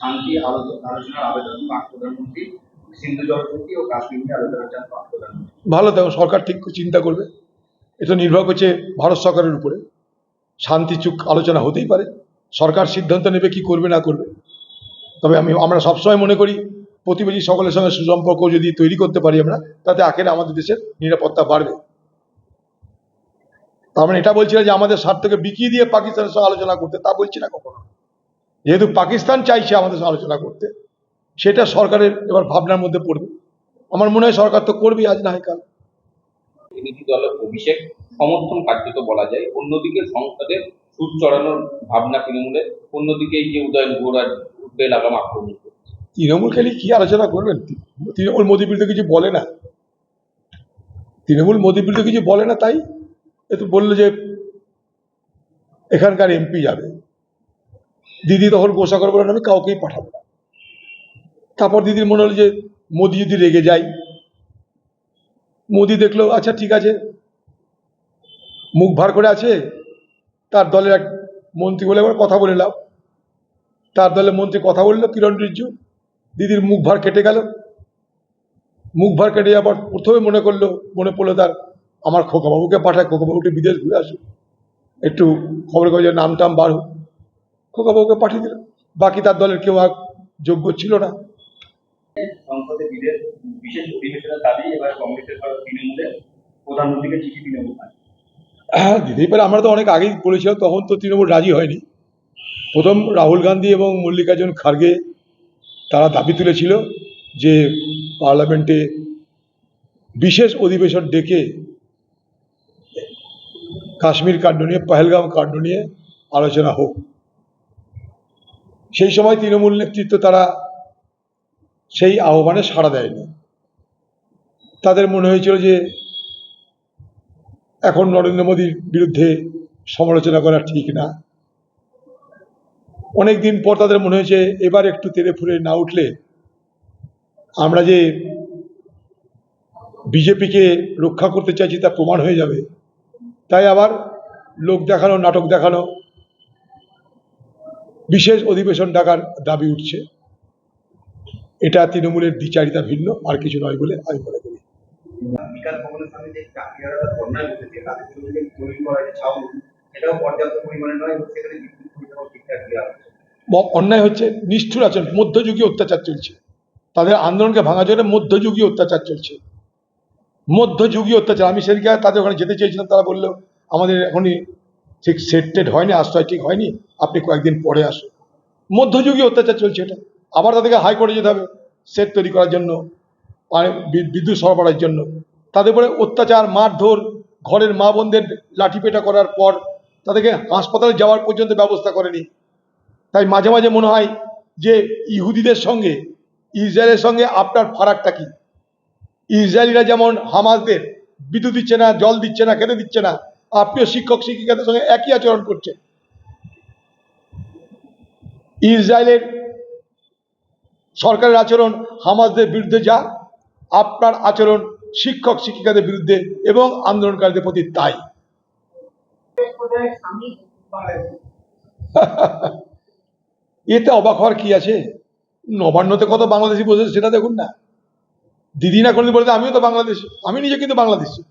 শান্তি আলো- আলোচনার আবেদন পাক প্রধানমন্ত্রী, সিন্ধু জলশক্তি ও কাশ্মীর নিয়ে আলোচনা চান পাক প্রধানমন্ত্রী। ভালো, দেখো, সরকার ঠিক চিন্তা করবে। এটা নির্ভর করছে ভারত সরকারের উপরে। শান্তি চুক আলোচনা হতেই পারে। সরকার সিদ্ধান্ত নেবে কি করবে, না করবে। তবে আমি, আমরা সবসময় মনে করি, প্রতিবেশী সকলের সঙ্গে সুসম্পর্ক যদি তৈরি করতে পারি আমরা, তাতে আখেরে আমাদের দেশের নিরাপত্তা বাড়বে। তার মানে এটা বলছি যে আমাদের স্বার্থকে বিকিয়ে দিয়ে পাকিস্তানের সঙ্গে আলোচনা করতে, তা বলছি না কখনো। যেহেতু পাকিস্তান চাইছে আমাদের আলোচনা করতে সেটা সরকারের এবার ভাবনার মধ্যে পড়বে। আমার মনে হয় সরকার তো করবেই আজ না হয় কাল। প্রতিনিধি দলের অভিষেক সমর্থন কার্যত বলা যায়। অন্যদিকে সংসদের সুর চড়ানোর ভাবনা তৃণমূলের। অন্যদিকে এই যে উদয়ন ঘোড়ার উঠবে লাগাম আক্রমণ তৃণমূল খালি কি আলোচনা করবেন? তৃণমূল মোদী বিরুদ্ধে কিছু বলে না। তৃণমূল মোদী বিরুদ্ধে কিছু বলে না তাই? একটু বলল যে এখানকার এমপি যাবে। দিদি তখন গোসা করে বলেন, আমি কাউকেই পাঠাবো না। তারপর দিদির মনে হলো যে মোদি যদি রেগে যায়, মোদি দেখল আচ্ছা ঠিক আছে। মুখ ভার করে আছে, তার দলের এক মন্ত্রী বলে, এবার কথা বলে নাও। তার দলের মন্ত্রী কথা বলল, কিরণ রিজ্জু। দিদির মুখ ভার কেটে গেল। মুখ ভার কেটে যাবার প্রথমে মনে করল, মনে পড়ল তার, আমার খোকাবাবুকে পাঠায় খোকাবাবুকে বিদেশ ঘুরে আসুক। একটু খবর কাগজের নাম টাম বার হোক। খোকাবাবুকে পাঠিয়ে দিল বাকি তার দলের কেউ আর যোগ্য ছিল না। সংসদে বিদেশ বিশেষ অধিবেশনের দাবি এবার কংগ্রেসের পর প্রধানমন্ত্রীকে চিঠি তৃণমূল হ্যাঁ দিতেই পারে। আমরা তো অনেক আগেই বলেছিলাম তখন তো তৃণমূল রাজি হয়নি। প্রথম রাহুল গান্ধী এবং মল্লিকার্জুন খার্গে তারা দাবি তুলেছিল যে পার্লামেন্টে বিশেষ অধিবেশন ডেকে কাশ্মীর কাণ্ড নিয়ে পহেলগাম কাণ্ড নিয়ে আলোচনা হোক। সেই সময় তৃণমূল নেতৃত্ব তারা সেই আহ্বানে সাড়া দেয়নি। তাদের মনে হয়েছিল যে এখন নরেন্দ্র মোদীর বিরুদ্ধে সমালোচনা করা ঠিক না। অনেক দিন পর তাদের মনে হয়েছে এবার একটু তেরে ফুরে না উঠলে আমরা যে বিজেপিকে রক্ষা করতে চাইছি তা প্রমাণ হয়ে যাবে। তাই আবার লোক দেখানো, নাটক দেখানো বিশেষ অধিবেশন ডাকার দাবি উঠছে। এটা তৃণমূলের দ্বিচারিতা ভিন্ন আর কিছু নয় বলে আমি মনে করি। অন্যায় হচ্ছে নিষ্ঠুর আচরণ মধ্যযুগীয় অত্যাচার চলছে। তাদের আন্দোলনকে ভাঙার জন্য মধ্যযুগীয় অত্যাচার চলছে। মধ্যযুগীয় অত্যাচার আমি সেদিকে তাদের ওখানে যেতে চেয়েছিলাম তারা বলল আমাদের এখনই ঠিক সেট টেট হয়নি, আশ্রয় ঠিক হয়নি, আপনি কয়েকদিন পরে আসুন। মধ্যযুগীয় অত্যাচার চলছে এটা। আবার তাদেরকে হাইকোর্টে যেতে হবে সেট তৈরি করার জন্য বিদ্যুৎ সরবরাহের জন্য। তাদের উপরে অত্যাচার, মারধর, ঘরের মা বোনদের লাঠিপেটা করার পর তাদেরকে হাসপাতালে যাওয়ার পর্যন্ত ব্যবস্থা করেনি। তাই মাঝে মাঝে মনে হয় যে ইহুদিদের সঙ্গে, ইসরায়েলের সঙ্গে আপনার ফারাকটা কি? ইসরায়েলিরা যেমন হামাসদের বিদ্যুৎ দিচ্ছে না, জল দিচ্ছে না, খেতে দিচ্ছে না আপনিও শিক্ষক শিক্ষিকাদের সঙ্গে একই আচরণ করছেন ইসরায়েলের সরকারের আচরণ হামাজদের বিরুদ্ধে যা, আপনার আচরণ শিক্ষক শিক্ষিকাদের বিরুদ্ধে এবং আন্দোলনকারীদের প্রতি তাই। এতে অবাক হওয়ার কি আছে? নবান্নতে কত বাংলাদেশি বসেছে সেটা দেখুন না। দিদি না কোনোদিন বলতে আমিও তো বাংলাদেশ, আমি নিজে কিন্তু বাংলাদেশি।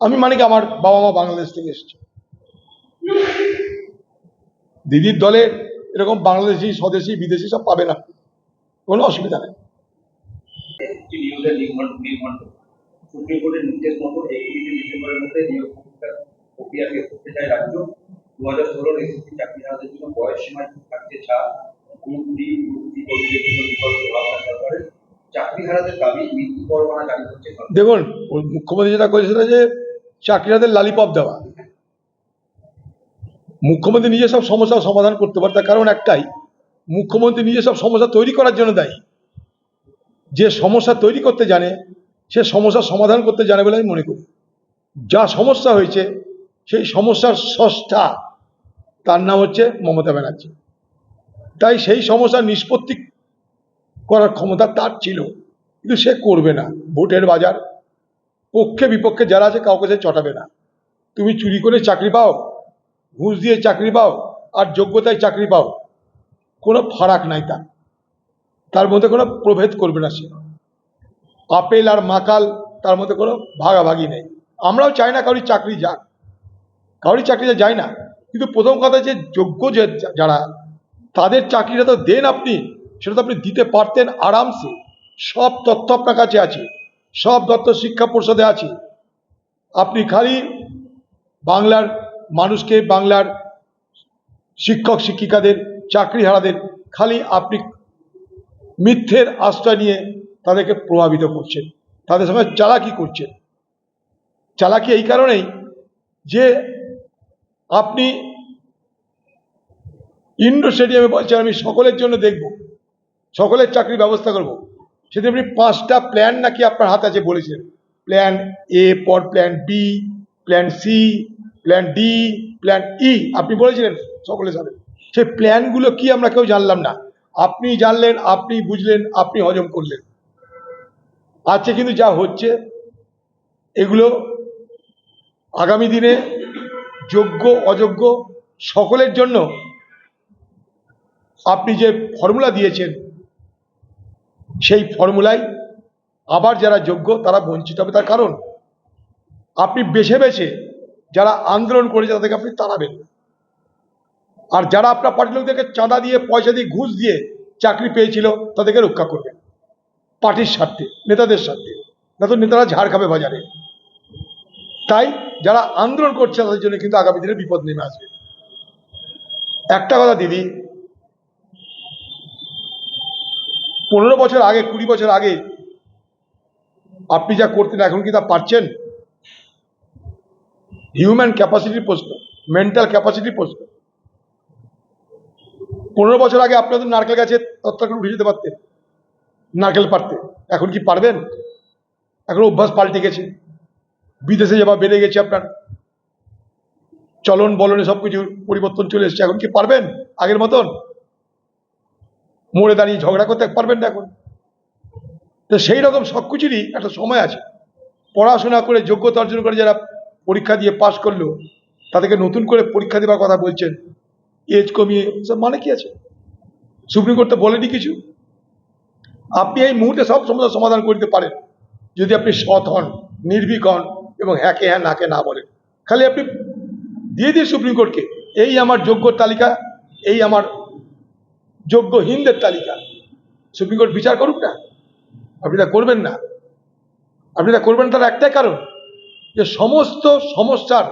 আমি মানে কি আমার বাবা মা বাংলাদেশ থেকে এসেছে? দিদির দলে এরকম বাংলাদেশি স্বদেশি বিদেশি সব পাবে না। কোনো অসুবিধা নেই। সুপ্রিম কোর্টের নির্দেশ মতো ডিসেম্বরের মধ্যে নিয়োগ করতে চায় রাজ্য। দু হাজার ষোলোর এসএসসি চাকরিহারাদের জন্য বয়স সীমা থাকছে ছাড় কুড়ি মুক্তি কর্মীদের জন্য বিকল্প ভাবনা সরকারের চাকরিহারাদের দাবি মৃত্যু পরোয়ানা জারি করছে দেখুন মুখ্যমন্ত্রী যেটা করেছে সেটা যে চাকরিয়াদের লালিপপ দেওয়া। মুখ্যমন্ত্রী নিজে সব সমস্যার সমাধান করতে পারে, তার কারণ একটাই, মুখ্যমন্ত্রী নিজে সব সমস্যা তৈরি করার জন্য দায়ী। যে সমস্যা তৈরি করতে জানে, সে সমস্যার সমাধান করতে জানে বলে আমি মনে করি। যা সমস্যা হয়েছে, সেই সমস্যার স্রষ্টা তার নাম হচ্ছে মমতা ব্যানার্জি। তাই সেই সমস্যার নিষ্পত্তি করার ক্ষমতা তার ছিল, কিন্তু সে করবে না। ভোটের বাজার পক্ষে বিপক্ষে যারা আছে কাউকে সে চটাবে না। তুমি চুরি করে চাকরি পাও, ঘুষ দিয়ে চাকরি পাও, আর যোগ্যতায় চাকরি পাও, কোনো ফারাক নাই তার। তার মধ্যে কোনো প্রভেদ করবে না সে। আপেল আর মাকাল তার মধ্যে কোনো ভাগাভাগি নেই। আমরাও চাই না কারোর চাকরি যাক। কারোর চাকরিটা যায় না। কিন্তু প্রথম কথা যে যোগ্য যে যারা, তাদের চাকরিটা তো দেন আপনি, সেটা তো আপনি দিতে পারতেন আরামসে। সব তথ্য আপনার কাছে আছে। সব তথ্য শিক্ষা পরিষদে আছে। আপনি খালি বাংলার মানুষকে, বাংলার শিক্ষক, শিক্ষিকাদের চাকরি হারাদের খালি আপনি মিথ্যের আশ্রয় নিয়ে তাদেরকে প্রভাবিত করছেন। তাদের সঙ্গে চালাকি করছেন। চালাকি এই কারণেই যে আপনি ইন্ডো স্টেডিয়ামে বলছেন আমি সকলের জন্য দেখব, সকলের চাকরির ব্যবস্থা করব। সেদিন আপনি পাঁচটা প্ল্যান নাকি আপনার হাতে আছে বলেছেন। প্ল্যান এ পর plan B plan C plan D plan E আপনি বলেছিলেন সকলে সাথে সেই প্ল্যানগুলো কি আমরা কেউ জানলাম না। আপনি জানলেন, আপনি বুঝলেন, আপনি হজম করলেন। আজকে কিন্তু যা হচ্ছে, এগুলো আগামী দিনে যোগ্য, অযোগ্য সকলের জন্য আপনি যে ফর্মুলা দিয়েছেন সেই ফর্মুলায় আবার যারা যোগ্য, তারা বঞ্চিত হবে। তার কারণ, আপনি বেছে বেছে যারা আন্দোলন করেছে, তাদেরকে আপনি তাড়াবেন। আর যারা আপনার পার্টির লোকদেরকে চাঁদা দিয়ে, পয়সা দিয়ে, ঘুষ দিয়ে চাকরি পেয়েছিল, তাদেরকে রক্ষা করবেন। পার্টির স্বার্থে, নেতাদের স্বার্থে। না তো নেতারা ঝাড় খাবে বাজারে। তাই যারা আন্দোলন করছে, তাদের জন্য কিন্তু আগামী দিনে বিপদ নেমে আসবে। একটা কথা দিদি পনেরো বছর আগে, কুড়ি বছর আগে আপনি যা করতেন, এখন কি তা পারছেন? হিউম্যান ক্যাপাসিটির প্রশ্ন মেন্টাল ক্যাপাসিটির প্রশ্ন। পনেরো বছর আগে আপনাদের নারকেল গাছে তত্ত্ব করে উঠে যেতে পারতেন, নারকেল পারতে এখন কি পারবেন? এখন অভ্যাস পাল্টে গেছে। বিদেশে যাওয়া বেড়ে গেছে আপনার। চলন বলনে সব কিছু পরিবর্তন চলে এসেছে। এখন কি পারবেন? আগের মতন? মোড়ে দাঁড়িয়ে ঝগড়া করতে পারবেন না এখন। তো সেই রকম সব কিছুরই একটা সময় আছে। পড়াশোনা করে যোগ্যতা অর্জন করে যারা পরীক্ষা দিয়ে পাশ করল, তাদেরকে নতুন করে পরীক্ষা দেওয়ার কথা বলছেন। এজ কমিয়ে সব মানে কি আছে? সুপ্রিম কোর্ট তো বলেনি কিছু। আপনি এই মুহূর্তে সব সমস্যার সমাধান করতে পারেন। যদি আপনি সৎ হন, নির্ভীক হন এবং হ্যাঁকে হ্যাঁ নাকে না বলেন। খালি আপনি দিয়ে দিয়ে সুপ্রিম কোর্টকে, এই আমার যোগ্য তালিকা, এই আমার যোগ্যহীনদের তালিকা। সুপ্রিম কোর্ট বিচার করুক না। আপনি তা করবেন না। আপনি তা করবেন তার একটাই কারণ যে সমস্ত সমস্যার,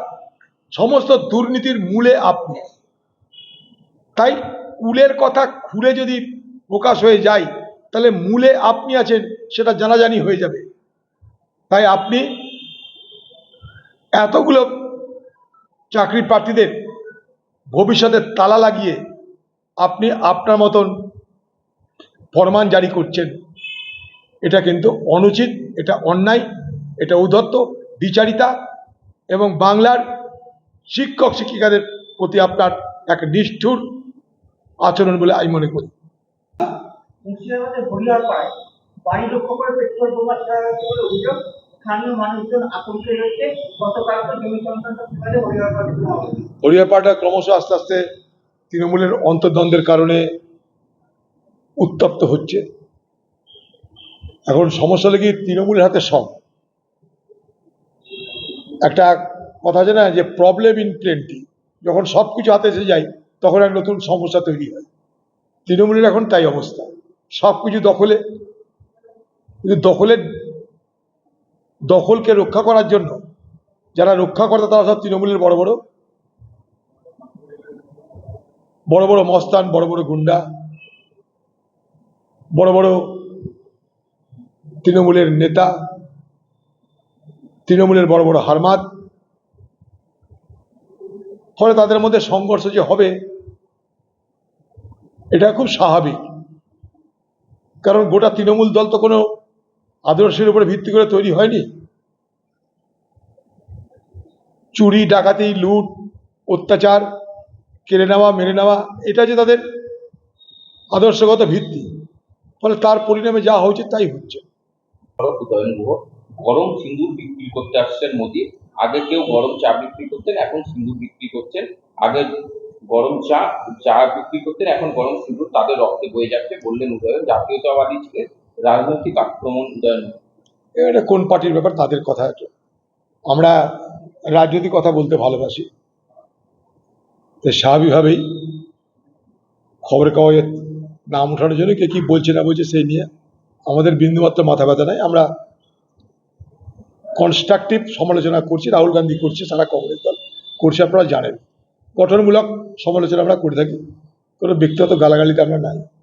সমস্ত দুর্নীতির মূলে আপনি। তাই কুলের কথা খুলে যদি প্রকাশ হয়ে যায়, তাহলে মূলে আপনি আছেন, সেটা জানাজানি হয়ে যাবে। তাই আপনি এতগুলো চাকরি প্রার্থীদের ভবিষ্যতে তালা লাগিয়ে আপনি আপনার মতন ফরমান জারি করছেন। এটা কিন্তু অনুচিত এটা অন্যায় এটা উদ্ধত্ত বিচারিতা এবং বাংলার শিক্ষক শিক্ষিকাদের প্রতি আপনার এক নিষ্ঠুর আচরণ বলে আমি মনে করি। বাড়ি লক্ষ্য করে পেট্রোল বোমা ছোড়া বলে অভিযোগ। স্থানীয় মানুষজন আতঙ্কে রয়েছে। গতকাল জমি সংক্রান্ত বিবাদে হরিয়ার পাড়ে বোমা হয়েছে। হরিয়াপাড়া ক্রমশ আস্তে আস্তে তৃণমূলের অন্তর্দ্বন্দ্বের কারণে উত্তপ্ত হচ্ছে। এখন সমস্যা কি, তৃণমূলের হাতে সব। একটা কথা আছে না, যে প্রবলেম ইন প্লেন্টি যখন সব কিছু হাতে এসে যায়, তখন এক নতুন সমস্যা তৈরি হয়। তৃণমূলের এখন তাই অবস্থা। সব কিছু দখলে। কিন্তু দখলের দখলকে রক্ষা করার জন্য, যারা রক্ষা করে তারা সব তৃণমূলের বড় বড় বড় বড় মস্তান, বড় বড় গুন্ডা, বড় বড় তৃণমূলের নেতা, তৃণমূলের বড় বড় হারমাত ফলে তাদের মধ্যে সংঘর্ষ যে হবে, এটা খুব স্বাভাবিক। কারণ গোটা তৃণমূল দল তো কোনো আদর্শের উপরে ভিত্তি করে তৈরি হয়নি। চুরি, ডাকাতি, লুট, অত্যাচার কেড়ে নেওয়া মেনে নেওয়া এটা যে তাদের আদর্শগত ভিত্তি। ফলে তার পরিণামে যা হয়েছে তাই হচ্ছে। গরম সিন্দুর বিক্রি করতে আসছেন মোদি। আগে কেউ গরম চা বিক্রি করতেন এখন সিন্দুর বিক্রি করছেন। আগে গরম চা চা বিক্রি করতেন এখন গরম সিঁদুর তাদের রক্তে বয়ে যাচ্ছে বললেন উদয়ন। জাতীয়তাবাদী ছিলেন রাজনৈতিক আক্রমণ উদয়ন। এটা কোন পার্টির ব্যাপার? তাদের কথা আমরা রাজনৈতিক কথা বলতে ভালোবাসি। স্বাভাবিকভাবেই খবরের কাগজের নাম ওঠানোর জন্য কে কি বলছে না বলছে সেই নিয়ে আমাদের বিন্দুমাত্র মাথা ব্যথা নাই। আমরা কনস্ট্রাকটিভ সমালোচনা করছি, রাহুল গান্ধী করছে, সারা কংগ্রেস দল করছে, আপনারা জানেন। গঠনমূলক সমালোচনা আমরা করে থাকি। কোনো ব্যক্তিগত গালাগালিতে আমরা নাই।